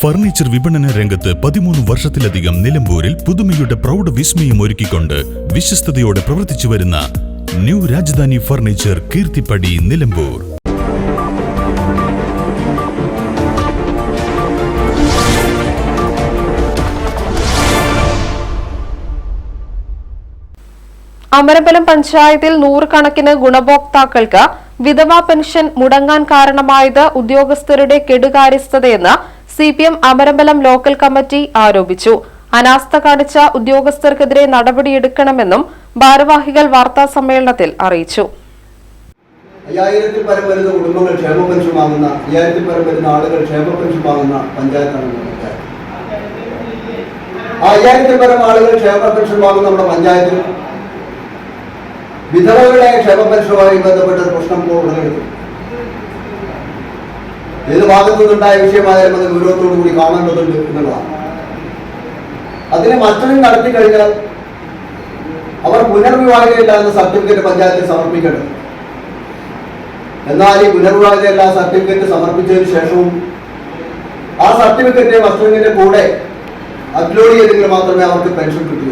Furniture വിപണന രംഗത്ത് പതിമൂന്ന് വർഷത്തിലധികം നിലമ്പൂരിൽ പുതുമയുടെ പ്രൗഢ വിസ്മയം ഒരുക്കിക്കൊണ്ട് വിശ്വസ്തയോടെ പ്രവർത്തിച്ചു വരുന്ന ന്യൂ രാജധാനി ഫർണിച്ചർ കീർത്തിപ്പടി നിലമ്പൂർ. അമരമ്പലം പഞ്ചായത്തിൽ നൂറുകണക്കിന് ഗുണഭോക്താക്കൾക്ക് വിധവാ പെൻഷൻ മുടങ്ങാൻ കാരണമായത് ഉദ്യോഗസ്ഥരുടെ കെടുകാര്യസ്ഥതയെന്ന് C P M Amarambalam local committee ആരോപിച്ചു. അനാസ്ഥ കാണിച്ച ഉദ്യോഗസ്ഥർക്കെതിരെ നടപടിയെടുക്കണമെന്നും ഭാരവാഹികൾ വാർത്താ സമ്മേളനത്തിൽ അറിയിച്ചു. അയ്യായിരത്തിൽ പരം വരുന്ന കുടുംബങ്ങൾ ക്ഷേമ പെൻഷൻ വാങ്ങുന്ന അയ്യായിരത്തിൽ പരം വരുന്ന ആളുകൾ ക്ഷേമ പെൻഷൻ വാങ്ങുന്ന പഞ്ചായത്താണ് ആ അയ്യായിരത്തിൽ പരം ആളുകൾ ക്ഷേമ പെൻഷൻ വാങ്ങുന്ന നമ്മുടെ പഞ്ചായത്തിൽ വിധവകളുടെ ക്ഷേമ പെൻഷനുമായി ബന്ധപ്പെട്ട പ്രശ്നം ഉടലെടുത്തു. ഏത് ഭാഗത്തു നിന്നുണ്ടായ വിഷയമായാലും അത് ഗൗരവത്തോടു കൂടി കാണേണ്ടതുണ്ട് എന്നുള്ളതാണ്. അതിനെ മറ്റൊന്നും നടത്തി കഴിഞ്ഞാൽ അവർ പുനർവിവാഹിതയില്ല എന്ന സർട്ടിഫിക്കറ്റ് പഞ്ചായത്തിൽ സമർപ്പിക്കണം. എന്നാൽ ഈ പുനർവിവാഹിതയല്ല സർട്ടിഫിക്കറ്റ് സമർപ്പിച്ചതിന് ശേഷവും ആ സർട്ടിഫിക്കറ്റ് മസ്റ്ററിങ്ങിന്റെ കൂടെ അപ്ലോഡ് ചെയ്തെങ്കിൽ മാത്രമേ അവർക്ക് പെൻഷൻ കിട്ടൂ.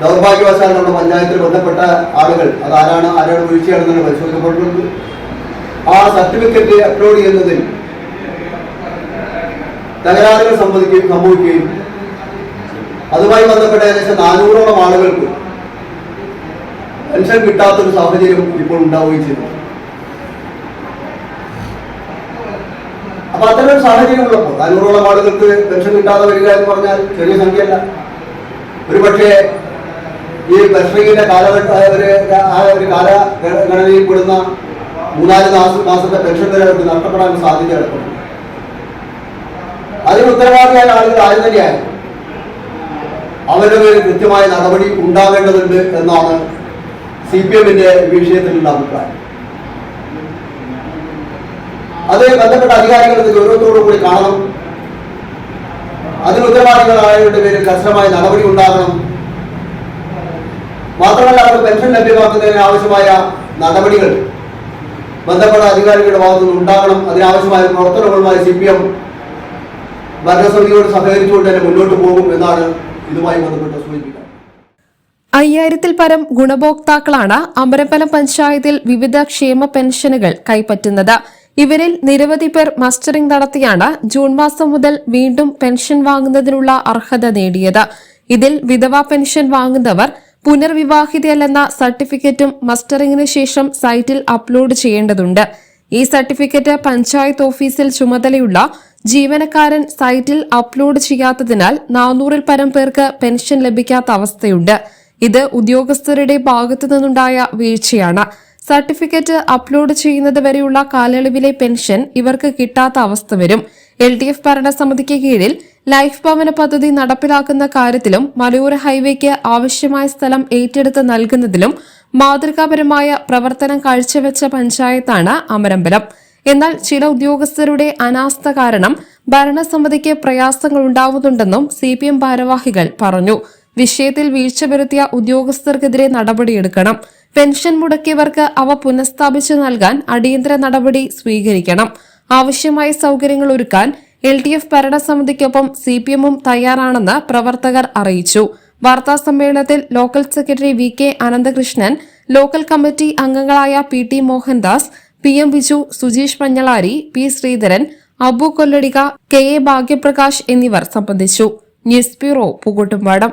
ദൗർഭാഗ്യവശാൽ നമ്മുടെ പഞ്ചായത്തിൽ ബന്ധപ്പെട്ട ആളുകൾ അത് ആരാണ് ആരാണ് വീഴ്ചയാണെന്നാണ് പരിശോധിക്കപ്പെട്ടിട്ടുണ്ട്. ആ സർട്ടിഫിക്കറ്റ് അപ്ലോഡ് ചെയ്യുന്നതിൽ തകരാറുകൾ സംഭവിക്കുകയും സംഭവിക്കുകയും അതുമായി ബന്ധപ്പെട്ട ഏകദേശം നാനൂറോളം ആളുകൾക്ക് പെൻഷൻ കിട്ടാത്തൊരു സാഹചര്യം ഇപ്പോൾ ഉണ്ടാവുകയും ചെയ്തു. അപ്പൊ അത്തരം സാഹചര്യം ഉള്ളപ്പോൾ നാനൂറോളം ആളുകൾക്ക് പെൻഷൻ കിട്ടാതെ വരിക എന്ന് പറഞ്ഞാൽ ചെറിയ സംഖ്യയല്ല. ഒരു പക്ഷേ ഈ പെൻഷനിങ്ങിന്റെ കാലഘട്ട ഒരു ആ ഒരു കാലഘടനയിൽ പെടുന്ന മൂന്നാൽ മാസം മാസത്തെ പെൻഷൻ വരെ അവർക്ക് നഷ്ടപ്പെടാൻ സാധ്യത കിടക്കുന്നു അതിന് ഉത്തരവാദിയായ ആളുകൾ ആരും തന്നെയായിരുന്നു അവരുടെ പേരിൽ കൃത്യമായ നടപടി ഉണ്ടാകേണ്ടതുണ്ട് എന്നാണ് സി പി എമ്മിന്റെ വിഷയത്തിലുള്ള അഭിപ്രായം. അത് ബന്ധപ്പെട്ട അധികാരികൾ ഗൗരവത്തോടു കൂടി കാണണം. അതിന് ഉത്തരവാദികളായവരുടെ പേരിൽ കർശനമായ നടപടി ഉണ്ടാകണം. മാത്രമല്ല അവർ പെൻഷൻ ലഭ്യമാക്കുന്നതിന് ആവശ്യമായ നടപടികൾ ബന്ധപ്പെട്ട അധികാരികളുടെ ഭാഗത്തുനിന്ന് ഉണ്ടാകണം. അതിനാവശ്യമായ പ്രവർത്തനങ്ങളുമായി സി പി എം ഭരണസമിതിയോട് സഹകരിച്ചുകൊണ്ട് തന്നെ മുന്നോട്ട് പോകും എന്നാണ് ഇതുമായി ബന്ധപ്പെട്ട് സൂചിപ്പിക്കുന്നത്. അയ്യായിരത്തിൽ പരം ഗുണഭോക്താക്കളാണ് അമരപ്പലം പഞ്ചായത്തിൽ വിവിധ ക്ഷേമ പെൻഷനുകൾ കൈപ്പറ്റുന്നത്. ഇവരിൽ നിരവധി പേർ മസ്റ്ററിംഗ് നടത്തിയാണ് ജൂൺ മാസം മുതൽ വീണ്ടും പെൻഷൻ വാങ്ങുന്നതിനുള്ള അർഹത നേടിയത്. ഇതിൽ വിധവാ പെൻഷൻ വാങ്ങുന്നവർ പുനർവിവാഹിതയല്ലെന്ന സർട്ടിഫിക്കറ്റും മസ്റ്ററിംഗിന് ശേഷം സൈറ്റിൽ അപ്ലോഡ് ചെയ്യേണ്ടതുണ്ട്. ഈ സർട്ടിഫിക്കറ്റ് പഞ്ചായത്ത് ഓഫീസിൽ ചുമതലയുള്ള ജീവനക്കാരൻ സൈറ്റിൽ അപ്ലോഡ് ചെയ്യാത്തതിനാൽ നാനൂറിൽ പരം പേർക്ക് പെൻഷൻ ലഭിക്കാത്ത അവസ്ഥയുണ്ട്. ഇത് ഉദ്യോഗസ്ഥരുടെ ഭാഗത്തു നിന്നുണ്ടായ വീഴ്ചയാണ്. സർട്ടിഫിക്കറ്റ് അപ്ലോഡ് ചെയ്യുന്നത് വരെയുള്ള കാലയളവിലെ പെൻഷൻ ഇവർക്ക് കിട്ടാത്ത അവസ്ഥ വരും. എൽ ഡി എഫ് ഭരണസമിതിക്ക് കീഴിൽ ലൈഫ് ഭവന പദ്ധതി നടപ്പിലാക്കുന്ന കാര്യത്തിലും മലയോര ഹൈവേക്ക് ആവശ്യമായ സ്ഥലം ഏറ്റെടുത്ത് നൽകുന്നതിലും മാതൃകാപരമായ പ്രവർത്തനം കാഴ്ചവെച്ച പഞ്ചായത്താണ് അമരമ്പലം. എന്നാൽ ചില ഉദ്യോഗസ്ഥരുടെ അനാസ്ഥ കാരണം ഭരണസമിതിക്ക് പ്രയാസങ്ങൾ ഉണ്ടാവുന്നുണ്ടെന്നും സി പി എം ഭാരവാഹികൾ പറഞ്ഞു. വിഷയത്തിൽ വീഴ്ച വരുത്തിയ ഉദ്യോഗസ്ഥർക്കെതിരെ നടപടിയെടുക്കണം. പെൻഷൻ മുടക്കിയവർക്ക് അവ പുനഃസ്ഥാപിച്ചു നൽകാൻ അടിയന്തര നടപടി സ്വീകരിക്കണം. ആവശ്യമായ സൗകര്യങ്ങൾ ഒരുക്കാൻ എൽ ഡി എഫ് ഭരണസമിതിക്കൊപ്പം സി പി എമ്മും തയ്യാറാണെന്ന് പ്രവർത്തകർ അറിയിച്ചു. വാർത്താ സമ്മേളനത്തിൽ local secretary V K Ananthakrishnan local committee അംഗങ്ങളായ P T Mohandas P M Viju Sujeesh Panjalari P Sreedharan Abu Kolladika K A Bhagyaprakash എന്നിവർ സംബന്ധിച്ചു. ന്യൂസ് ബ്യൂറോ പൂക്കോട്ടുംപാടം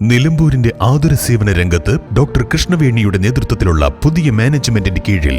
നിലമ്പൂരിന്റെ ആതുര സേവന രംഗത്ത് ഡോക്ടർ കൃഷ്ണവേണിയുടെ നേതൃത്വത്തിലുള്ള പുതിയ മാനേജ്മെന്റിന്റെ കീഴിൽ